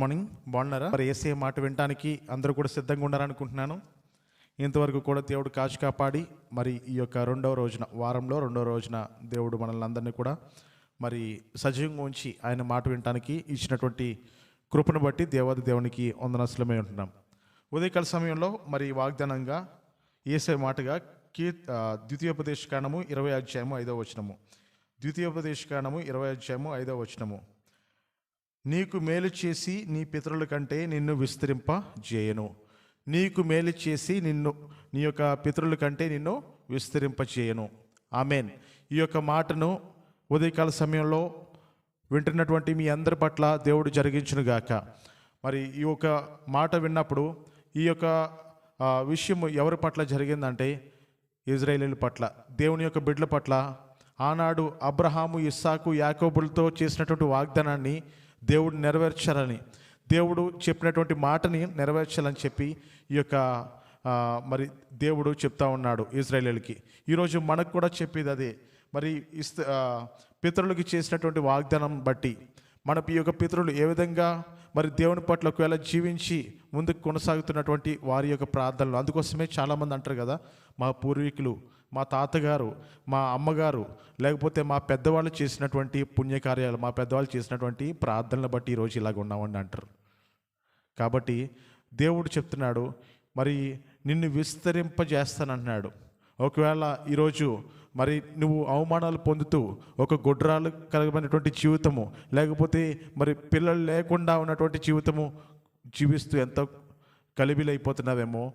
Morning బాగున్నారా? మరి ఏసే మాట వినడానికి అందరూ కూడా సిద్ధంగా ఉన్నారనుకుంటున్నాను ఇంతవరకు కూడా దేవుడు కాచి కాపాడి మరి ఈ యొక్క రెండవ రోజున వారంలో రెండవ రోజున దేవుడు మనల్ని అందరినీ కూడా మరి సజీవంగా ఉంచి ఆయన మాట వినడానికి ఇచ్చినటువంటి కృపను బట్టి దేవాది దేవునికి వందనస్లమై ఉంటున్నాం. ఉదయకాల సమయంలో మరి వాగ్దానంగా ఏసే మాటగా కీ ద్వితీయోపదేశ కాండము ఇరవై అధ్యాయము ఐదవ వచనము. ద్వితీయోపదేశ కాండము ఇరవై అధ్యాయము ఐదవ వచనము. నీకు మేలు చేసి నీ పితరుల కంటే నిన్ను విస్తరింప చేయను. నీకు మేలు చేసి నిన్ను నీ యొక్క పితరుల కంటే నిన్ను విస్తరింప చేయను. ఆమెన్. ఈ యొక్క మాటను ఉదయకాల సమయంలో వింటున్నటువంటి మీ అందరి పట్ల దేవుడు జరిగించునుగాక మరి ఈ యొక్క మాట విన్నప్పుడు ఈ యొక్క విషయం ఎవరి పట్ల జరిగిందంటే ఇజ్రాయేలీల పట్ల దేవుని యొక్క బిడ్డల పట్ల. ఆనాడు అబ్రహాము ఇస్సాకు యాకోబులతో చేసినటువంటి వాగ్దానాన్ని దేవుడు నెరవేర్చాలని దేవుడు చెప్పినటువంటి మాటని నెరవేర్చాలని చెప్పి ఈ యొక్క మరి దేవుడు చెప్తా ఉన్నాడు ఇజ్రాయేలీలకి. ఈరోజు మనకు కూడా చెప్పేది అదే. మరి ఇస్త పితరులకి చేసినటువంటి వాగ్దానం బట్టి మన ఈ యొక్క పితరులు ఏ విధంగా మరి దేవుని పట్ల ఒకవేళ జీవించి ముందుకు కొనసాగుతున్నటువంటి వారి యొక్క ప్రార్థనలు. అందుకోసమే చాలామంది అంటారు కదా మా పూర్వీకులు మా తాతగారు మా అమ్మగారు లేకపోతే మా పెద్దవాళ్ళు చేసినటువంటి పుణ్యకార్యాలు మా పెద్దవాళ్ళు చేసినటువంటి ప్రార్థనలు బట్టి ఈరోజు ఇలాగ ఉన్నామని అంటారు. కాబట్టి దేవుడు చెప్తున్నాడు మరి నిన్ను విస్తరింపజేస్తానంటున్నాడు. ఒకవేళ ఈరోజు మరి నువ్వు అవమానాలు పొందుతూ ఒక గుడ్రాలు కలిగినటువంటి జీవితము లేకపోతే మరి పిల్లలు లేకుండా ఉన్నటువంటి జీవితము జీవిస్తూ ఎంతో కలిబిలైపోతున్నావేమో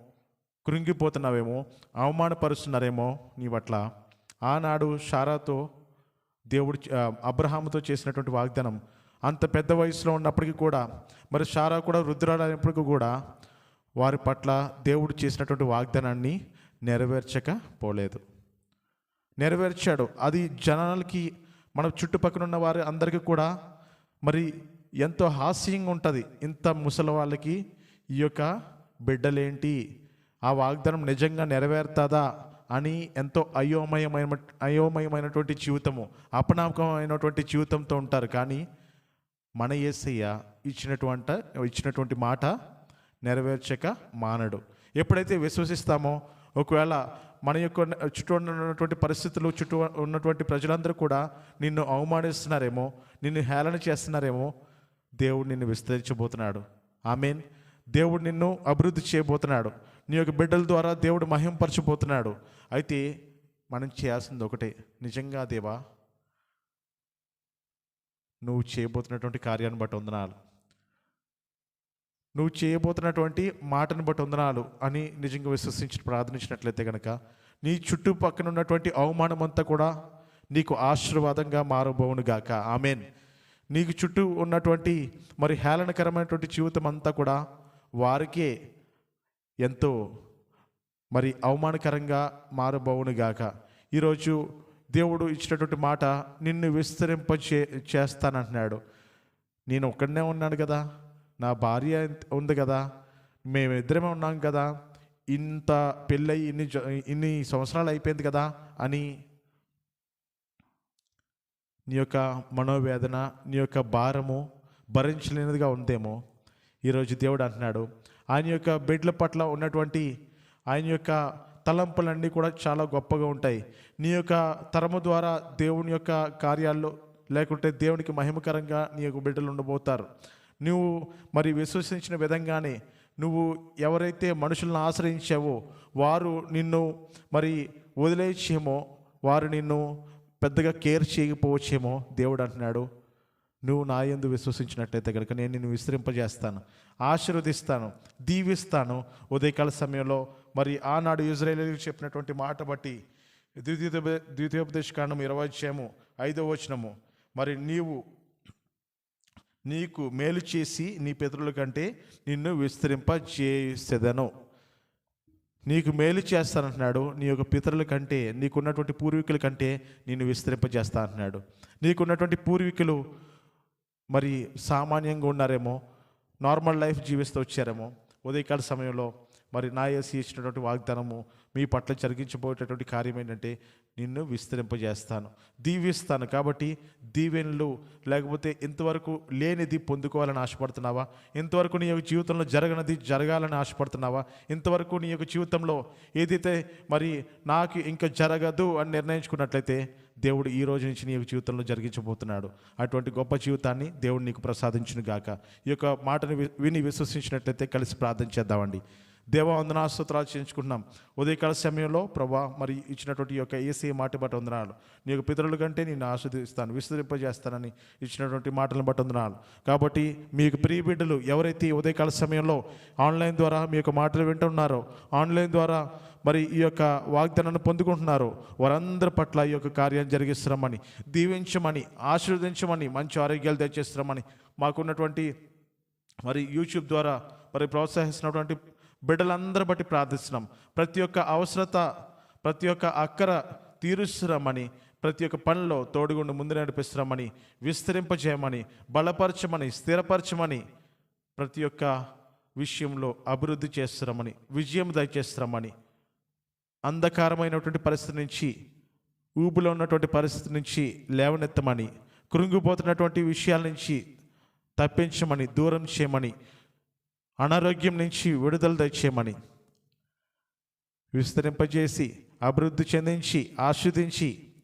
కృంగిపోతున్నావేమో అవమానపరుస్తున్నారేమో నీ పట్ల. ఆనాడు షారాతో దేవుడు అబ్రహాముతో చేసినటువంటి వాగ్దానం అంత పెద్ద వయసులో ఉన్నప్పటికీ కూడా మరి షారా కూడా రుద్రాలైనప్పటికీ కూడా వారి పట్ల దేవుడు చేసినటువంటి వాగ్దానాన్ని నెరవేర్చకపోలేదు నెరవేర్చాడు. అది జనాలకి మన చుట్టుపక్కల ఉన్న వారి అందరికీ కూడా మరి ఎంతో హాస్యంగా ఉంటుంది. ఇంత ముసలి వాళ్ళకి ఈ యొక్క బిడ్డలేంటి? ఆ వాగ్దానం నిజంగా నెరవేరుతుందా అని ఎంతో అయోమయమైన అయోమయమైనటువంటి జీవితము అపనామకమైనటువంటి జీవితంతో ఉంటారు. కానీ మన యేసయ్య ఇచ్చినటువంటి ఇచ్చినటువంటి మాట నెరవేర్చక మానడు. ఎప్పుడైతే విశ్వసిస్తామో ఒకవేళ మన యొక్క చుట్టూ ఉన్నటువంటి పరిస్థితులు చుట్టూ ఉన్నటువంటి ప్రజలందరూ కూడా నిన్ను అవమానిస్తున్నారేమో నిన్ను హేళన చేస్తున్నారేమో దేవుడు నిన్ను విస్తరించబోతున్నాడు. ఆమెన్. దేవుడు నిన్ను అభివృద్ధి చేయబోతున్నాడు. నీ యొక్క బిడ్డల ద్వారా దేవుడు మహింపరచబోతున్నాడు. అయితే మనం చేయాల్సింది ఒకటే. నిజంగా దేవా నువ్వు చేయబోతున్నటువంటి కార్యాన్ని బట్టి వందనాలు. నువ్వు చేయబోతున్నటువంటి మాటను బట్టి వందనాలు అని నిజంగా విశ్వసించి ప్రార్థించినట్లయితే కనుక నీ చుట్టుపక్కన ఉన్నటువంటి అవమానం అంతా కూడా నీకు ఆశీర్వాదంగా మారబోవును గాక. ఆమెన్. నీకు చుట్టూ ఉన్నటువంటి మరి హేళనకరమైనటువంటి జీవితం అంతా కూడా వారికే ఎంతో మరి అవమానకరంగా మారబోవును గాక. ఈరోజు దేవుడు ఇచ్చినటువంటి మాట నిన్ను విస్తరింప చే చేస్తానంటున్నాడు. నేను ఒక్కడనే ఉన్నాను కదా. నా భార్య ఉంది కదా. మేమిద్దరమే ఉన్నాం కదా. ఇంత పెళ్ళయి ఇన్ని ఇన్ని సంవత్సరాలు అయిపోయింది కదా అని నీ యొక్క మనోవేదన నీ యొక్క భారము భరించలేనిదిగా ఉందేమో. ఈరోజు దేవుడు అంటున్నాడు ఆయన యొక్క బిడ్డల పట్ల ఉన్నటువంటి ఆయన యొక్క తలంపులన్నీ కూడా చాలా గొప్పగా ఉంటాయి. నీ యొక్క తరము ద్వారా దేవుని యొక్క కార్యాల్లో లేకుంటే దేవునికి మహిమకరంగా నీ యొక్క బిడ్డలు ఉండబోతారు. నువ్వు మరి విశ్వసించిన విధంగానే నువ్వు ఎవరైతే మనుషులను ఆశ్రయించావో వారు నిన్ను మరి వదిలేసేమో వారు నిన్ను పెద్దగా కేర్ చేయకపోవచ్చేమో దేవుడు అంటున్నాడు. నువ్వు నా ఎందు విశ్వసించినట్లయితే కనుక నేను నిన్ను విస్తరింపజేస్తాను ఆశీర్వదిస్తాను దీవిస్తాను. ఉదయకాల సమయంలో మరి ఆనాడు ఇజ్రాయేలీలకు చెప్పినటువంటి మాట బట్టి ద్వితీయ ద్వితీయోపదేశ కాండం ఇరవై చేయము ఐదో వచనము. మరి నీవు నీకు మేలు చేసి నీ పితరుల కంటే నిన్ను విస్తరింప చేసేదను నీకు మేలు చేస్తానంటున్నాడు. నీ యొక్క పితరుల కంటే నీకున్నటువంటి పూర్వీకుల కంటే నిన్ను విస్తరింపజేస్తా అంటున్నాడు నీకున్నటువంటి పూర్వీకులు మరి సామాన్యంగా ఉన్నారేమో నార్మల్ లైఫ్ జీవిస్తూ వచ్చారేమో ఉదయకాల సమయంలో మరి నా ఏసి ఇచ్చినటువంటి వాగ్దానము మీ పట్ల జరిగించబోయేటటువంటి కార్యం ఏంటంటే నిన్ను విస్తరింపజేస్తాను. దీవిస్తాను కాబట్టి దీవెనలు లేకపోతే ఇంతవరకు లేనిది పొందుకోవాలని ఆశపడుతున్నావా? ఇంతవరకు నీ యొక్క జీవితంలో జరగనది జరగాలని ఆశపడుతున్నావా? ఇంతవరకు నీ యొక్క జీవితంలో ఏదైతే మరి నాకు ఇంకా జరగదు అని నిర్ణయించుకున్నట్లయితే దేవుడు ఈ రోజు నుంచి నీ యొక్క జీవితంలో జరిగించబోతున్నాడు. అటువంటి గొప్ప జీవితాన్ని దేవుడు నీకు ప్రసాదించును గాక ఈ యొక్క మాటను విని విశ్వసించినట్లయితే కలిసి ప్రార్థన చేద్దామండి. దేవ వందనాస్తోత్రాలు చేయించుకుంటున్నాం ఉదయకాల సమయంలో ప్రభా మరి ఇచ్చినటువంటి యొక్క ఏసీ మాట బట్టి వందనాలు. నీ యొక్క పితరుల కంటే నేను ఆస్వాదిస్తాను విస్తరింపజేస్తానని ఇచ్చినటువంటి మాటలను బట్టి వందనాలు. కాబట్టి మీకు ప్రియ బిడ్డలు ఎవరైతే ఉదయకాల సమయంలో ఆన్లైన్ ద్వారా మీ యొక్క మాటలు వింటున్నారో ఆన్లైన్ ద్వారా మరి ఈ యొక్క వాగ్దానాన్ని పొందుకుంటున్నారో వారందరి పట్ల ఈ యొక్క కార్యాన్ని జరిగిస్తున్నామని దీవించమని ఆశీర్వదించమని మంచి ఆరోగ్యాలు తెచ్చేస్తున్నామని మాకున్నటువంటి మరి యూట్యూబ్ ద్వారా మరి ప్రోత్సహిస్తున్నటువంటి బిడ్డలందరి బట్టి ప్రార్థిస్తున్నాం. ప్రతి ఒక్క అవసరత ప్రతి ఒక్క అక్కర తీరుస్తున్నామని ప్రతి ఒక్క పనిలో తోడుగుండి ముందు నడిపిస్తున్నామని విస్తరింపజేయమని బలపరచమని స్థిరపరచమని ప్రతి ఒక్క విషయంలో అభివృద్ధి చేస్తున్నామని విజయం దయచేస్తున్నామని అంధకారమైనటువంటి పరిస్థితి నుంచి ఊబులో ఉన్నటువంటి పరిస్థితి నుంచి లేవనెత్తమని కృంగిపోతున్నటువంటి విషయాల నుంచి తప్పించమని దూరం చేయమని అనారోగ్యం నుంచి విడుదల తెచ్చేయమని విస్తరింపజేసి అభివృద్ధి చెందించి ఆస్వాదించి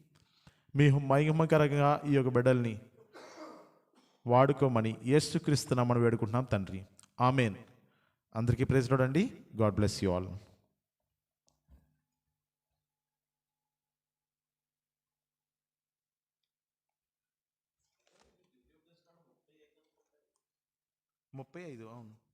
మీ మహిమకరంగా ఈ యొక్క బిడ్డల్ని వాడుకోమని యేసుక్రీస్తున్నామని వేడుకుంటున్నాం తండ్రి. ఆమెన్. అందరికీ ప్రేజ్ అండి గాడ్ బ్లెస్ యూ ఆల్. ముప్పై ఐదు అవును.